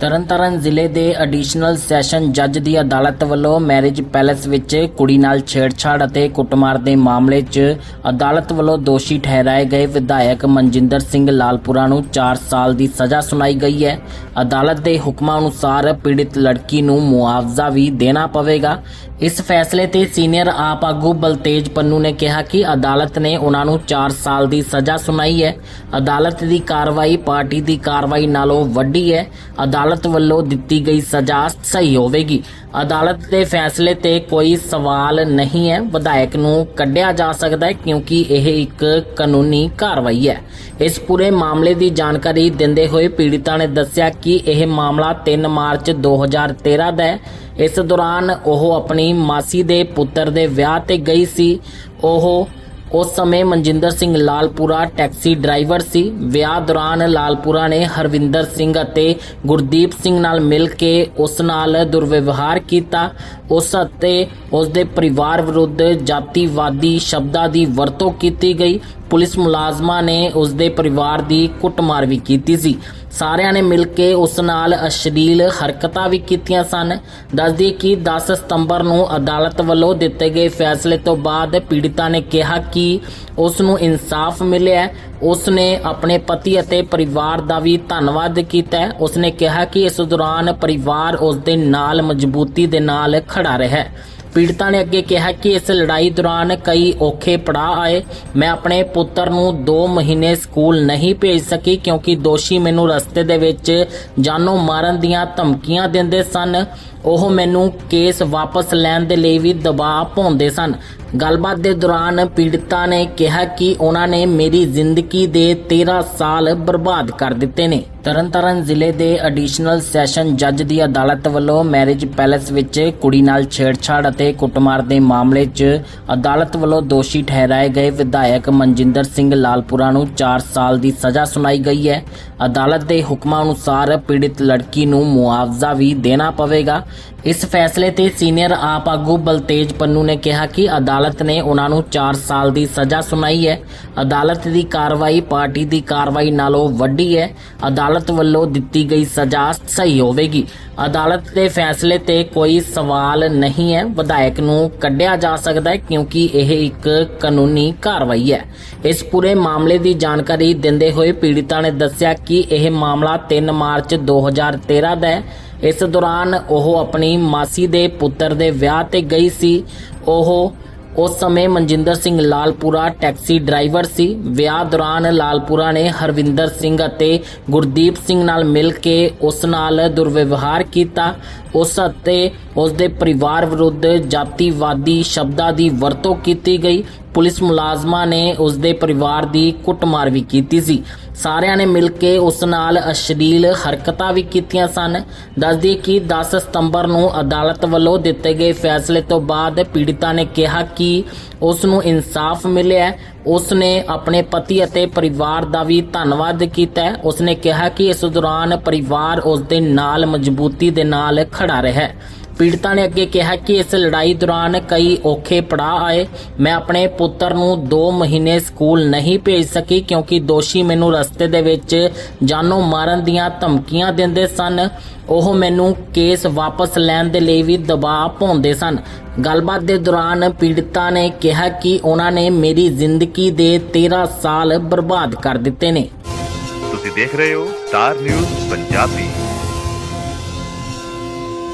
ਤਰਨਤਾਰਨ ਜ਼ਿਲ੍ਹੇ ਦੇ additional session ਜੱਜ ਦੀ ਅਦਾਲਤ ਵੱਲੋਂ ਮੈਰਿਜ ਪੈਲੇਸ ਵਿੱਚ ਕੁੜੀ ਨਾਲ ਛੇੜਛਾੜ ਅਤੇ ਕੁੱਟਮਾਰ ਦੇ ਮਾਮਲੇ 'ਚ ਅਦਾਲਤ ਵੱਲੋਂ ਦੋਸ਼ੀ ਠਹਿਰਾਏ ਗਏ ਵਿਧਾਇਕ ਮਨਜਿੰਦਰ ਸਿੰਘ ਲਾਲਪੁਰਾ ਨੂੰ 4 ਸਾਲ ਦੀ ਸਜ਼ਾ ਸੁਣਾਈ ਗਈ ਹੈ। ਅਦਾਲਤ ਦੇ ਹੁਕਮਾਂ ਅਨੁਸਾਰ ਪੀੜਿਤ ਲੜਕੀ ਨੂੰ ਮੁਆਵਜ਼ਾ ਵੀ ਦੇਣਾ ਪਵੇਗਾ। ਇਸ ਫੈਸਲੇ ਤੇ ਸੀਨੀਅਰ ਆਪ ਆਗੂ ਬਲਤੇਜ ਪੰਨੂ ਨੇ ਕਿਹਾ ਕਿ ਅਦਾਲਤ ਨੇ ਉਹਨਾਂ ਨੂੰ 4 ਸਾਲ ਦੀ ਸਜ਼ਾ ਸੁਣਾਈ ਹੈ। ਅਦਾਲਤ ਦੀ ਕਾਰਵਾਈ ਪਾਰਟੀ ਦੀ ਕਾਰਵਾਈ ਨਾਲੋਂ ਵੱਡੀ ਹੈ। ਅਦਾਲਤ ਵੱਲੋਂ ਦਿੱਤੀ ਗਈ ਸਜ਼ਾ ਸਹੀ ਹੋਵੇਗੀ। ਅਦਾਲਤ ਦੇ ਫੈਸਲੇ ਤੇ ਕੋਈ ਸਵਾਲ ਨਹੀਂ ਹੈ। ਵਿਧਾਇਕ ਨੂੰ ਕੱਢਿਆ ਜਾ ਸਕਦਾ ਹੈ ਕਿਉਂਕਿ ਇਹ ਇੱਕ ਕਾਨੂੰਨੀ ਕਾਰਵਾਈ ਹੈ। ਇਸ ਪੂਰੇ ਮਾਮਲੇ ਦੀ ਜਾਣਕਾਰੀ ਦਿੰਦੇ ਹੋਏ ਪੀੜਿਤਾ ਨੇ ਦੱਸਿਆ ਕਿ ਇਹ ਮਾਮਲਾ 3 ਮਾਰਚ 2013 ਦਾ ਹੈ। ਇਸ ਦੌਰਾਨ ਉਹ ਆਪਣੀ ਮਾਸੀ ਦੇ ਪੁੱਤਰ ਦੇ ਵਿਆਹ ਤੇ ਗਈ ਸੀ। ਉਹ ਉਸ ਸਮੇਂ ਮਨਜਿੰਦਰ ਸਿੰਘ ਲਾਲਪੁਰਾ ਟੈਕਸੀ ਡਰਾਈਵਰ ਸੀ। ਵਿਆਹ ਦੌਰਾਨ ਲਾਲਪੁਰਾ ਨੇ ਹਰਵਿੰਦਰ ਸਿੰਘ ਅਤੇ ਗੁਰਦੀਪ ਸਿੰਘ ਨਾਲ ਮਿਲ ਕੇ ਉਸ ਨਾਲ ਦੁਰਵਿਵਹਾਰ ਕੀਤਾ। ਉਸ ਅਤੇ ਉਸ ਦੇ ਪਰਿਵਾਰ ਵਿਰੁੱਧ ਜਾਤੀਵਾਦੀ ਸ਼ਬਦਾਂ ਦੀ ਵਰਤੋਂ ਕੀਤੀ ਗਈ। ਪੁਲਿਸ ਮੁਲਾਜ਼ਮਾਂ ਨੇ ਉਸ ਦੇ ਪਰਿਵਾਰ ਦੀ ਕੁੱਟਮਾਰ ਵੀ ਕੀਤੀ ਸੀ। ਸਾਰਿਆਂ ਨੇ ਮਿਲ ਕੇ ਉਸ ਨਾਲ ਅਸ਼ਲੀਲ ਹਰਕਤਾਂ ਵੀ ਕੀਤੀਆਂ ਸਨ। ਦੱਸਦੀ ਕਿ 10 ਸਤੰਬਰ ਨੂੰ ਅਦਾਲਤ ਵੱਲੋਂ ਦਿੱਤੇ ਗਏ ਫੈਸਲੇ ਤੋਂ ਬਾਅਦ ਪੀੜਿਤਾ ਨੇ ਕਿਹਾ ਕਿ ਉਸ ਨੂੰ ਇਨਸਾਫ ਮਿਲਿਆ ਹੈ। ਉਸ ਨੇ ਆਪਣੇ ਪਤੀ ਅਤੇ ਪਰਿਵਾਰ ਦਾ ਵੀ ਧੰਨਵਾਦ ਕੀਤਾ ਹੈ। ਉਸ ਨੇ ਕਿਹਾ ਕਿ ਇਸ ਦੌਰਾਨ ਪਰਿਵਾਰ ਉਸ ਦੇ ਨਾਲ ਮਜ਼ਬੂਤੀ ਦੇ ਨਾਲ ਖੜਾ ਰਿਹਾ ਪੀੜਤਾਂ ਨੇ ਅੱਗੇ ਕਿਹਾ ਕਿ ਇਸ ਲੜਾਈ ਦੌਰਾਨ ਕਈ ਔਖੇ ਪੜਾਅ ਆਏ। ਮੈਂ ਆਪਣੇ ਪੁੱਤਰ ਨੂੰ 2 ਮਹੀਨੇ ਸਕੂਲ ਨਹੀਂ ਭੇਜ ਸਕੀ ਕਿਉਂਕਿ ਦੋਸ਼ੀ ਮੈਨੂੰ ਰਸਤੇ ਦੇ ਵਿੱਚ ਜਾਨੋਂ ਮਾਰਨ ਦੀਆਂ ਧਮਕੀਆਂ ਦਿੰਦੇ ਸਨ। ਉਹ ਮੈਨੂੰ ਕੇਸ ਵਾਪਸ ਲੈਣ ਦੇ ਲਈ ਵੀ ਦਬਾਅ ਪਾਉਂਦੇ ਸਨ। ਗੱਲਬਾਤ ਦੇ ਦੌਰਾਨ ਪੀੜਤਾਂ ਨੇ ਕਿਹਾ ਕਿ ਉਹਨਾਂ ਨੇ ਮੇਰੀ ਜ਼ਿੰਦਗੀ ਦੇ 13 ਸਾਲ ਬਰਬਾਦ ਕਰ ਦਿੱਤੇ ਨੇ। ਤਰਨਤਾਰਨ ਜ਼ਿਲ੍ਹੇ ਦੇ ਐਡੀਸ਼ਨਲ ਸੈਸ਼ਨ ਜੱਜ ਦੀ ਅਦਾਲਤ ਵੱਲੋਂ ਮੈਰਿਜ ਪੈਲੇਸ ਵਿੱਚ ਕੁੜੀ ਨਾਲ ਛੇੜਛਾੜ ਅਤੇ ਕੁੱਟਮਾਰ ਦੇ ਮਾਮਲੇ 'ਚ ਅਦਾਲਤ ਵੱਲੋਂ ਦੋਸ਼ੀ ਠਹਿਰਾਏ ਗਏ ਵਿਧਾਇਕ ਮਨਜਿੰਦਰ ਸਿੰਘ ਲਾਲਪੁਰਾ ਨੂੰ 4 ਸਾਲ ਦੀ ਸਜ਼ਾ ਸੁਣਾਈ ਗਈ ਹੈ। ਅਦਾਲਤ ਦੇ ਹੁਕਮਾਂ ਅਨੁਸਾਰ ਪੀੜਿਤ ਲੜਕੀ ਨੂੰ ਮੁਆਵਜ਼ਾ ਵੀ ਦੇਣਾ ਪਵੇਗਾ। ਇਸ ਫੈਸਲੇ ਤੇ ਸੀਨੀਅਰ ਆਪ ਆਗੂ ਬਲਤੇਜ ਪੰਨੂ ਨੇ ਕਿਹਾ ਕਿ ਅਦਾਲਤ ਅਦਾਲਤ ਨੇ ਉਹਨਾਂ ਨੂੰ 4 ਸਾਲ ਦੀ ਸਜ਼ਾ ਸੁਣਾਈ ਹੈ। ਅਦਾਲਤ ਦੀ ਕਾਰਵਾਈ ਪਾਰਟੀ ਦੀ ਕਾਰਵਾਈ ਨਾਲੋਂ ਵੱਡੀ ਹੈ। ਅਦਾਲਤ ਵੱਲੋਂ ਦਿੱਤੀ ਗਈ ਸਜ਼ਾ ਸਹੀ ਹੋਵੇਗੀ। ਅਦਾਲਤ ਦੇ ਫੈਸਲੇ ਤੇ ਕੋਈ ਸਵਾਲ ਨਹੀਂ ਹੈ। ਵਿਧਾਇਕ ਨੂੰ ਕੱਢਿਆ ਜਾ ਸਕਦਾ ਹੈ ਕਿਉਂਕਿ ਇਹ ਇੱਕ ਕਾਨੂੰਨੀ ਕਾਰਵਾਈ ਹੈ। ਇਸ ਪੂਰੇ ਮਾਮਲੇ ਦੀ ਜਾਣਕਾਰੀ ਦਿੰਦੇ ਹੋਏ ਪੀੜਿਤਾ ਨੇ ਦੱਸਿਆ ਕਿ ਇਹ ਮਾਮਲਾ 3 ਮਾਰਚ 2013 ਦਾ ਹੈ। ਇਸ ਦੌਰਾਨ ਉਹ ਆਪਣੀ ਮਾਸੀ ਦੇ ਪੁੱਤਰ ਦੇ ਵਿਆਹ ਤੇ ਗਈ ਸੀ। ਉਹ ਉਸ ਸਮੇਂ ਮਨਜਿੰਦਰ ਸਿੰਘ ਲਾਲਪੁਰਾ ਟੈਕਸੀ ਡਰਾਈਵਰ ਸੀ। ਵਿਆਹ ਦੌਰਾਨ ਲਾਲਪੁਰਾ ਨੇ ਹਰਵਿੰਦਰ ਸਿੰਘ ਅਤੇ ਗੁਰਦੀਪ ਸਿੰਘ ਨਾਲ ਮਿਲ ਕੇ ਉਸ ਨਾਲ ਦੁਰਵਿਵਹਾਰ ਕੀਤਾ। ਉਸ ਅਤੇ ਉਸ ਦੇ ਪਰਿਵਾਰ ਵਿਰੁੱਧ ਜਾਤੀਵਾਦੀ ਸ਼ਬਦਾਂ ਦੀ ਵਰਤੋਂ ਕੀਤੀ ਗਈ। ਪੁਲਿਸ ਮੁਲਾਜ਼ਮਾਂ ਨੇ ਉਸ ਦੇ ਪਰਿਵਾਰ ਦੀ ਕੁੱਟਮਾਰ ਵੀ ਕੀਤੀ ਸੀ। ਸਾਰਿਆਂ ਨੇ ਮਿਲ ਕੇ ਉਸ ਨਾਲ ਅਸ਼ਲੀਲ ਹਰਕਤਾਂ ਵੀ ਕੀਤੀਆਂ ਸਨ। ਦੱਸਦੀ ਕਿ 10 ਸਤੰਬਰ ਨੂੰ ਅਦਾਲਤ ਵੱਲੋਂ ਦਿੱਤੇ ਗਏ ਫੈਸਲੇ ਤੋਂ ਬਾਅਦ ਪੀੜਿਤਾ ਨੇ ਕਿਹਾ ਕਿ ਉਸ ਨੂੰ ਇਨਸਾਫ ਮਿਲਿਆ ਉਸ ਨੇ ਆਪਣੇ ਪਤੀ ਅਤੇ ਪਰਿਵਾਰ ਦਾ ਵੀ ਧੰਨਵਾਦ ਕੀਤਾ ਹੈ। ਉਸ ਨੇ ਕਿਹਾ ਕਿ ਇਸ ਦੌਰਾਨ ਪਰਿਵਾਰ ਉਸ ਦੇ ਨਾਲ ਮਜ਼ਬੂਤੀ ਦੇ ਨਾਲ ਖੜਾ ਰਿਹਾ ਪੀੜਤਾ ਨੇ ਅੱਗੇ ਕਿਹਾ ਕਿ ਇਸ ਲੜਾਈ ਦੌਰਾਨ ਕਈ ਔਖੇ ਪੜਾਅ ਆਏ। ਮੈਂ ਆਪਣੇ ਪੁੱਤਰ ਨੂੰ 2 ਮਹੀਨੇ ਸਕੂਲ ਨਹੀਂ ਭੇਜ ਸਕੀ ਕਿਉਂਕਿ ਦੋਸ਼ੀ ਮੈਨੂੰ ਰਸਤੇ ਦੇ ਵਿੱਚ ਜਾਨੋਂ ਮਾਰਨ ਦੀਆਂ ਧਮਕੀਆਂ ਦਿੰਦੇ ਸਨ। ਉਹ ਮੈਨੂੰ ਕੇਸ ਵਾਪਸ ਲੈਣ ਦੇ ਲਈ ਵੀ ਦਬਾਅ ਪਾਉਂਦੇ ਸਨ। ਗੱਲਬਾਤ ਦੇ ਦੌਰਾਨ ਪੀੜਤਾ ਨੇ ਕਿਹਾ ਕਿ ਉਹਨਾਂ ਨੇ ਮੇਰੀ ਜ਼ਿੰਦਗੀ ਦੇ 13 ਸਾਲ ਬਰਬਾਦ ਕਰ ਦਿੱਤੇ ਨੇ। ਤੁਸੀਂ ਦੇਖ ਰਹੇ ਹੋ ਸਟਾਰ ਨਿਊਜ਼ ਪੰਜਾਬੀ।